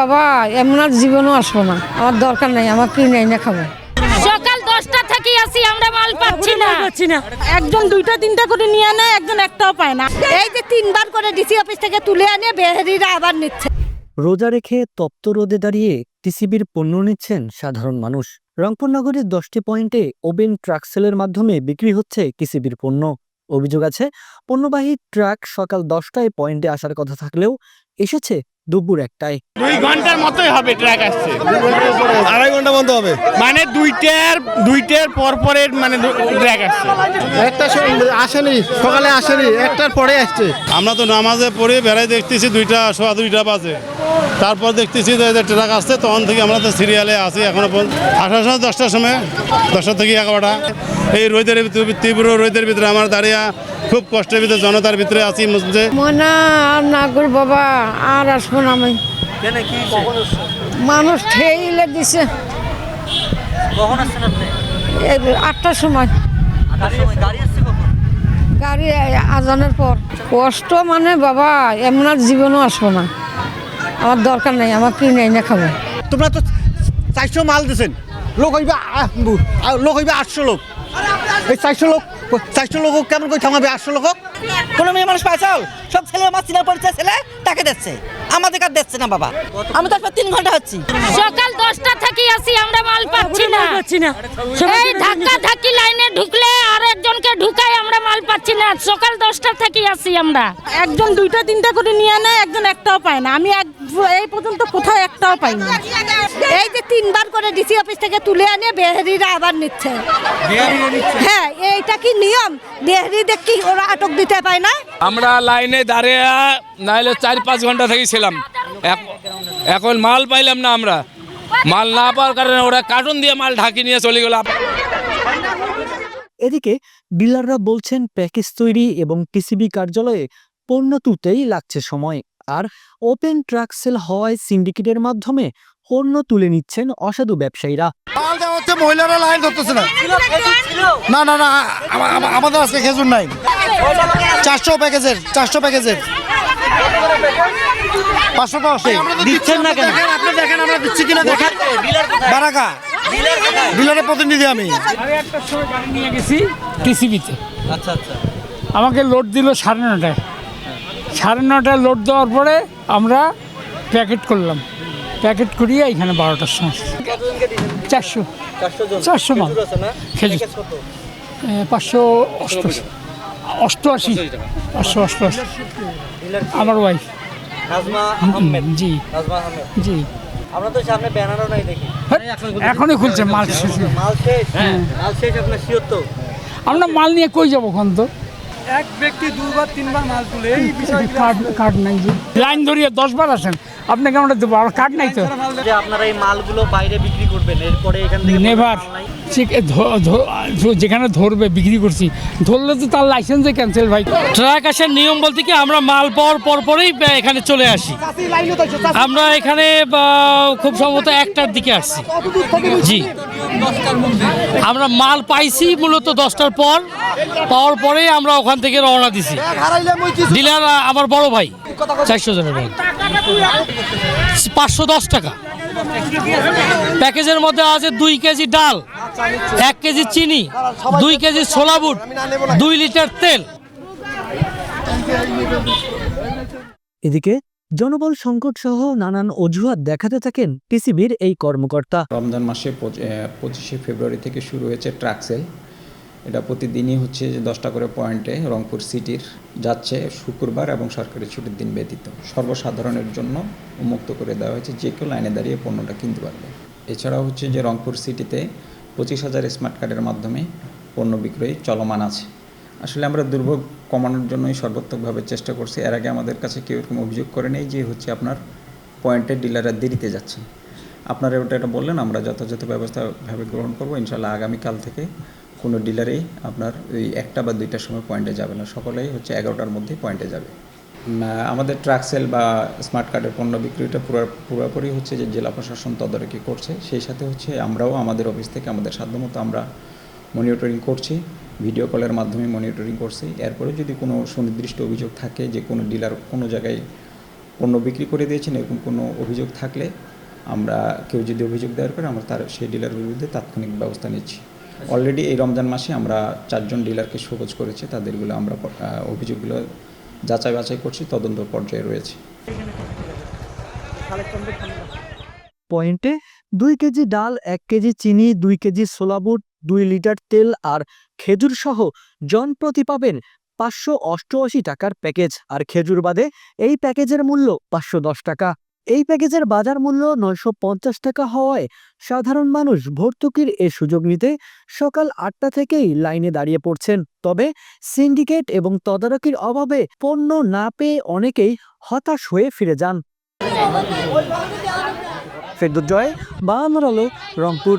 বাবা এমন আর জীবনও আসব না। আমার দরকার নাই আমার কিনে এনে খাব। সকাল দশটা থেকে আসি আমরা মাল পাচ্ছি না। পাচ্ছি না। একজন দুইটা তিনটা করে নিয়ে নেয় একজন একটাও পায় না। এই যে তিনবার করে ডিসি অফিস থেকে তুলে আনে বেহারিরা আবার নিচ্ছে। রোজা রেখে তপ্ত রোদে দাঁড়িয়ে টিসিবির পণ্য নিচ্ছেন সাধারণ মানুষ। রংপুর নগরের দশটি পয়েন্টে ওবেন ট্রাক সেলের মাধ্যমে বিক্রি হচ্ছে টিসিবির পণ্য। অভিযোগ আছে পণ্যবাহী ট্রাক সকাল দশটায় পয়েন্টে আসার কথা থাকলেও এসেছে দুপুর একটায়। দুই ঘণ্টার মতোই হবে ট্র্যাক আসছে। আড়াই ঘণ্টা বন্ধ হবে। মানে দুইটার দুইটার পর পরের মানে ট্র্যাক আসছে। একটা আসেনি সকালে আসেনি একটার পরে আসছে। আমরা তো নামাজে পড়ে বেড়াই দেখতেছি দুইটা সোয়া দুইটা বাজে। তারপর দেখতেছি যে ট্রাক আসছে তখন থেকে আমরা তো সিরিয়ালে আছি এখনও পর্যন্ত। আসার সময় দশটার সময় দশটা থেকে এগারোটা। এই রোদের ভিতরে তীব্র রোদের ভিতরে আমার দাঁড়িয়ে খুব কষ্টের ভিতরে জনতার ভিতরে আছি মসজিদে মনে আর না কর বাবা আর আসব না আমি। মানুষ ঠেইলে দিছে। এই আটটার সময়। গাড়ি আজানের পর। কষ্ট মানে বাবা এমন আর জীবনও আসব না। আমার দরকার নাই আমার কিনে এনে খাব। তোমরা তো চারশো মাল দিছেন। লোক হইবে লোক হইবে আটশো লোক। এই চারশো লোক চারশো লোক কেমন করে থামাবে? আটশো লোক কোনো মেয়ে মানুষ পায় সব ছেলে আমার চিনা পরিচয় ছেলে তাকে দিচ্ছে। আমাদের কাছে দিচ্ছে না বাবা। আমি তো তিন ঘণ্টা হচ্ছি। সকাল দশটা থেকে আসি আমরা মাল পাচ্ছি না। পাচ্ছি না। এই ধাক্কা ধাক্কি লাইনে ঢুকলে আর একজনকে ঢুকাই আমরা মাল পাচ্ছি না। সকাল দশটা থেকে আসি আমরা। একজন দুইটা তিনটা করে নিয়ে নেয় একজন একটাও পায় না। আমি এক এই পর্যন্ত কোথাও একটাও পাইনি। এই যে তিনবার করে ডিসি অফিস থেকে তুলে আনে বেহারিরা আবার নিচ্ছে। হ্যাঁ এইটা কি নিয়ম? বেহারিদের কি ওরা আটক দিতে পায় না? আমরা লাইনে দাঁড়িয়ে নাইলে চার পাঁচ ঘণ্টা থেকে ছিলাম। এখন মাল পাইলাম না আমরা। মাল না পাওয়ার কারণে ওরা কার্টুন দিয়ে মাল ঢাকি নিয়ে চলে গেল। এদিকে ডিলাররা বলছেন প্যাকেজ তৈরি এবং টিসিবি কার্যালয়ে পণ্য তুলতেই লাগছে সময়। আর ওপেন ট্রাক সেল হওয়ায় সিন্ডিকেটের মাধ্যমে পণ্য তুলে নিচ্ছেন অসাধু ব্যবসায়ীরা। হচ্ছে মহিলারা লাইন ধরতেছে না। না না না আমা- আমা- আমাদের আজকে খেজুর নাই। চারশো প্যাকেজের চারশো প্যাকেজের। পাঁচশো দশ দিচ্ছেন না কেন? আপনি দেখেন আমরা দিচ্ছি কিনা দেখেন। বারাকা। ডিলারের প্রতিনিধি আমি। সাড়ে আটটার সময় গাড়ি নিয়ে গেছি টিসিবিতে আচ্ছা আচ্ছা। আমাকে লোড দিল সাড়ে নটায় সাড়ে নটায় লোড দেওয়ার পরে আমরা প্যাকেট করলাম। প্যাকেট করিয়ে এখানে বারোটার সময়। চারশো। চারশো মাল খেজুর পাঁচশো অষ্টআশি। অষ্টআশি। পাঁচশো অষ্টআশি। আমার ওয়াইফ জি। জি। আমরা তো সামনে ব্যানারও নাই দেখি। এখনই খুলছে মাল শেষ। মাল শেষ। মাল শেষ আপনার শিওর তো। আমরা মাল নিয়ে কই যাব ওখান তো? এক ব্যক্তি দুবার তিনবার মাল তুলে। কার্ড কার্ড নাই যে। লাইন ধরিয়ে দশ বার আসেন আপনাকে আমরা দেবো? আর কার্ড নাই তো। যে আপনারা এই মালগুলো বাইরে বিক্রি করবেন এরপরে এখান থেকে নেভার। যেখানে ধরবে বিক্রি করছি। ধরলে তো তার লাইসেন্সে ক্যান্সেল ভাই। ট্রাক আসার নিয়ম বলতে কি আমরা মাল পাওয়ার পর পরেই এখানে চলে আসি। আমরা এখানে খুব সম্ভবত একটার দিকে আসছি। জি। আমরা মাল পাইছি মূলত দশটার পর পাওয়ার পরেই আমরা ওখান থেকে রওনা দিছি। ডিলার আমার বড় ভাই চারশো জনের ভাই। পাঁচশো দশ টাকা। প্যাকেজের মধ্যে আছে দুই কেজি ডাল এক কেজি চিনি দুই কেজি ছোলা বুট দুই লিটার তেল। এদিকে জনবল সংকট সহ নানান অজুহাত দেখাতে থাকেন টিসিবির এই কর্মকর্তা। রমজান মাসে পঁচিশে ফেব্রুয়ারি থেকে শুরু হয়েছে ট্রাক সেল। এটা প্রতিদিনই হচ্ছে যে দশটা করে পয়েন্টে রংপুর সিটির যাচ্ছে শুক্রবার এবং সরকারি ছুটির দিন ব্যতীত। সর্বসাধারণের জন্য উন্মুক্ত করে দেওয়া হয়েছে যে কেউ লাইনে দাঁড়িয়ে পণ্যটা কিনতে পারবে। এছাড়াও হচ্ছে যে রংপুর সিটিতে পঁচিশ হাজার স্মার্ট কার্ডের মাধ্যমে পণ্য বিক্রয় চলমান আছে। আসলে আমরা দুর্ভোগ কমানোর জন্যই সর্বাত্মকভাবে চেষ্টা করছি। এর আগে আমাদের কাছে কেউ এরকম অভিযোগ করে নেই যে হচ্ছে আপনার পয়েন্টের ডিলাররা দেরিতে যাচ্ছেন আপনারা ওটা এটা বললেন, আমরা যথাযথ ব্যবস্থাভাবে গ্রহণ করব। ইনশাল্লাহ আগামীকাল থেকে কোনো ডিলারেই আপনার ওই একটা বা দুইটার সময় পয়েন্টে যাবে না। সকলেই হচ্ছে এগারোটার মধ্যেই পয়েন্টে যাবে। আমাদের ট্রাক সেল বা স্মার্ট কার্ডের পণ্য বিক্রিটা পুরো, পুরোপুরি হচ্ছে যে জেলা প্রশাসন তদারকি করছে। সেই সাথে হচ্ছে আমরাও আমাদের অফিস থেকে আমাদের সাধ্যমতো আমরা মনিটরিং করছি। ভিডিও কলের মাধ্যমে মনিটরিং করছি। এরপরে যদি কোনো সুনির্দিষ্ট অভিযোগ থাকে যে কোনো ডিলার কোনো জায়গায় পণ্য বিক্রি করে দিয়েছেন এরকম কোনো অভিযোগ থাকলে আমরা কেউ যদি অভিযোগ দায়ের করে আমরা তার সেই ডিলার বিরুদ্ধে তাৎক্ষণিক ব্যবস্থা নিচ্ছি। অলরেডি এই রমজান মাসে আমরা চারজন ডিলারকে শোকজ করেছি তাদেরগুলো আমরা অভিযোগগুলো যাচাই বাছাই করছি তদন্ত পর্যায়ে রয়েছে। পয়েন্টে দুই কেজি ডাল এক কেজি চিনি দুই কেজি সোলাবুট দুই লিটার তেল আর খেজুর সহ জন প্রতি পাবেন পাঁচশো অষ্টআশি টাকার প্যাকেজ। আর খেজুর বাদে এই প্যাকেজের মূল্য পাঁচশো দশ টাকা। এই প্যাকেজের বাজার মূল্য নয়শো পঞ্চাশ টাকা হওয়ায় সাধারণ মানুষ ভর্তুকির এ সুযোগ নিতে সকাল আটটা থেকেই লাইনে দাঁড়িয়ে পড়ছেন। তবে সিন্ডিকেট এবং তদারকির অভাবে পণ্য না পেয়ে অনেকেই হতাশ হয়ে ফিরে যান। ফেরদুজ্জয় বাংলার আলো রংপুর।